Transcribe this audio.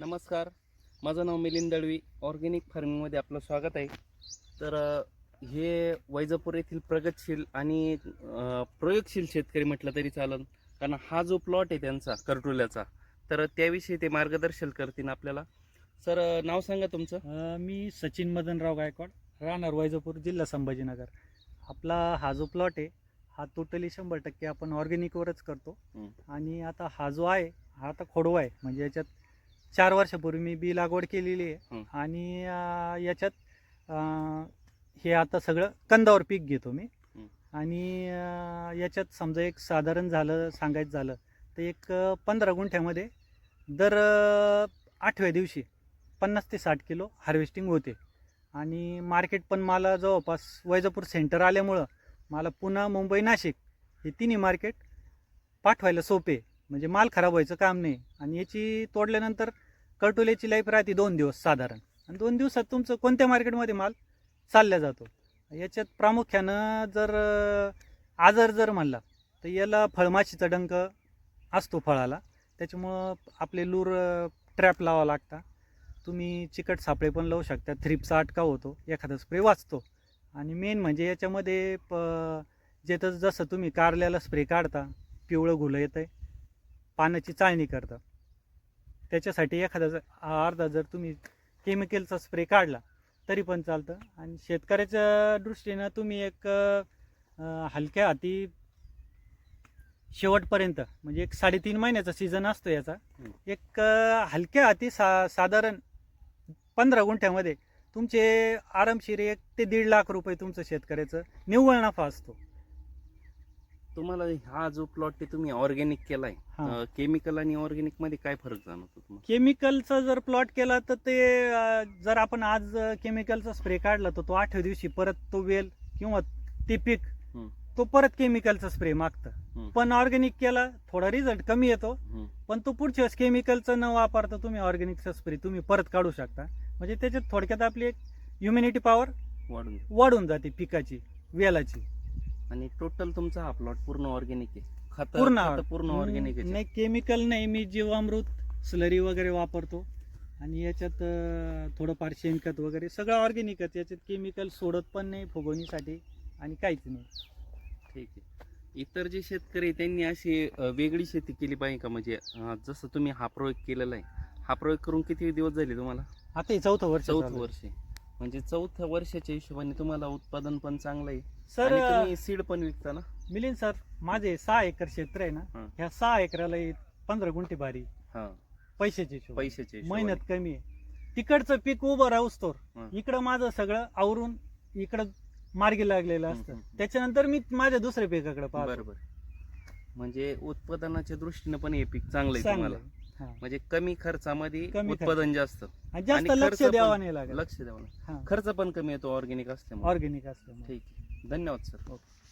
नमस्कार. माझं नाव मिलिंद दळवी. ऑर्गॅनिक फार्मिंगमध्ये आपलं स्वागत आहे. तर हे वैजापूर येथील प्रगतशील आणि प्रयोगशील शेतकरी म्हटलं तरी चालेल कारण हा जो प्लॉट आहे त्यांचा करटुल्याचा तर त्याविषयी ते मार्गदर्शन करतील आपल्याला. सर नाव सांगा तुमचं. मी सचिन मदनराव गायकवाड राहणार वैजापूर जिल्हा संभाजीनगर. आपला हा जो प्लॉट आहे हा टोटली शंभर टक्के आपण ऑर्गॅनिकवरच करतो. आणि आता हा जो आहे हा आता खोडवा आहे. म्हणजे याच्यात चार वर्षापूर्वी मी बी लागवड केलेली. आहे आणि अ, याच्यात अ, हे आता सगळं कंदावर पीक घेतो मी हं. आणि अ, याच्यात समजा एक साधारण झालं सांगायचं झालं तर एक अ, पंधरा गुंठ्यामध्ये दर अ, आठव्या दिवशी पन्नास ते साठ किलो हार्वेस्टिंग होते आणि मार्केट पण मला जवळपास वैजापूर सेंटर आल्यामुळं मला पुन्हा मुंबई नाशिक हे तिन्ही मार्केट पाठवायला सोपे म्हणजे माल खराब व्हायचं काम नाही. आणि याची तोडल्यानंतर कर्टोल्याची लाईफ राहते दोन दिवस साधारण. आणि दोन दिवसात तुमचं कोणत्या मार्केटमध्ये माल चालल्या जातो? याच्यात प्रामुख्यानं जर आजार जर म्हणला तर याला फळमाशीचा डंक असतो फळाला. त्याच्यामुळं आपले लूर ट्रॅप लावा लागता. तुम्ही चिकट सापळे पण लावू शकता. थ्रिपचा अटकाव होतो. एखादा स्प्रे वाचतो. आणि मेन म्हणजे याच्यामध्ये प जे तर जसं तुम्ही कारल्याला स्प्रे काढता पिवळं घुलं येतं आहे पानाची चाळणी करता. त्याच्यासाठी एखादा जर अर्धा जर तुम्ही केमिकलचा स्प्रे काढला तरी पण चालतं. आणि शेतकऱ्याच्या दृष्टीनं तुम्ही एक हलक्या हाती शेवटपर्यंत म्हणजे एक साडेतीन महिन्याचा सीझन असतो याचा. एक हलक्या हाती सा साधारण पंधरा गुंठ्यामध्ये तुमचे आरामशीर एक ते दीड लाख रुपये तुमचं शेतकऱ्याचं निव्वळ नफा असतो. तुम्हाला हा जो प्लॉट आहे तुम्ही ऑर्गॅनिक केलाय हा. केमिकल आणि ऑर्गॅनिकमध्ये काय फरक जाणवतो तुम्हाला केमिकलचा जर प्लॉट केला तर ते अं, जर आपण आज केमिकलचा स्प्रे काढला तर तो आठव्या दिवशी परत तो वेल किंवा ते पीक. तो परत केमिकलचा स्प्रे मागतं. पण ऑर्गॅनिक केला थोडा रिझल्ट कमी येतो. पण तो पुढच्या वेळेस केमिकलचं न वापरता तुम्ही ऑर्गॅनिकचा स्प्रे तुम्ही परत काढू शकता म्हणजे त्याच्यात थोडक्यात आपली एक ह्युमिनिटी पॉवर वाढून वाढून जाते पिकाची वेलाची आणि टोटल तुमचा हा प्लॉट पूर्ण ऑर्गॅनिक आहे. खत पूर्ण खतं पूर्ण ऑर्गॅनिक आहे. नाही केमिकल नाही मी जीवामृत स्लरी वगैरे वापरतो. आणि याच्यात अं, थोडंफार शेणखत वगैरे सगळं ऑर्गॅनिकच याच्यात केमिकल सोडत पण नाही फुगवणीसाठी आणि काहीच नाही. ठीक आहे. इतर जे शेतकरी आहे, त्यांनी अशी अ, वेगळी शेती केली पाहिजे का? म्हणजे अ, जसं तुम्ही हा प्रयोग केलेला आहे हा प्रयोग करून किती दिवस झाले तुम्हाला? आता हे चौथं वर्ष चौथं चालू आहे. वर्ष आहे. म्हणजे चौथ्या वर्षाच्या हिशोबाने तुम्हाला उत्पादन पण चांगलं आहे. सर आणि तुम्ही सीड पण विकता ना मिलिंद सर माझे सहा एकर क्षेत्र आहे ना. ह्या सहा एकराला पंधरा गुंठे बारी हा पैशाची हिशोबाने. मेहनत कमी आहे तिकडचं पीक उभं राहूस तोर हं. इकडं माझं सगळं आवरून इकडं मार्गी लागलेलं असतं. त्याच्यानंतर मी माझ्या दुसऱ्या पिकाकडे पाहतो बरोबर म्हणजे उत्पादनाच्या दृष्टीने पण हे पीक चांगलं आहे चांगलं तुम्हाला आहे. हा. म्हणजे कमी खर्चामध्ये कमी खर्च. उत्पादन जास्त आणि जास्त आणि लक्ष खर्च द्यावा नाही लागत लक्ष द्यावं लागतं. खर्च पण कमी येतो ऑर्गॅनिक असल्यामुळे ऑर्गॅनिक असतं ठीक आहे धन्यवाद सर. ओके.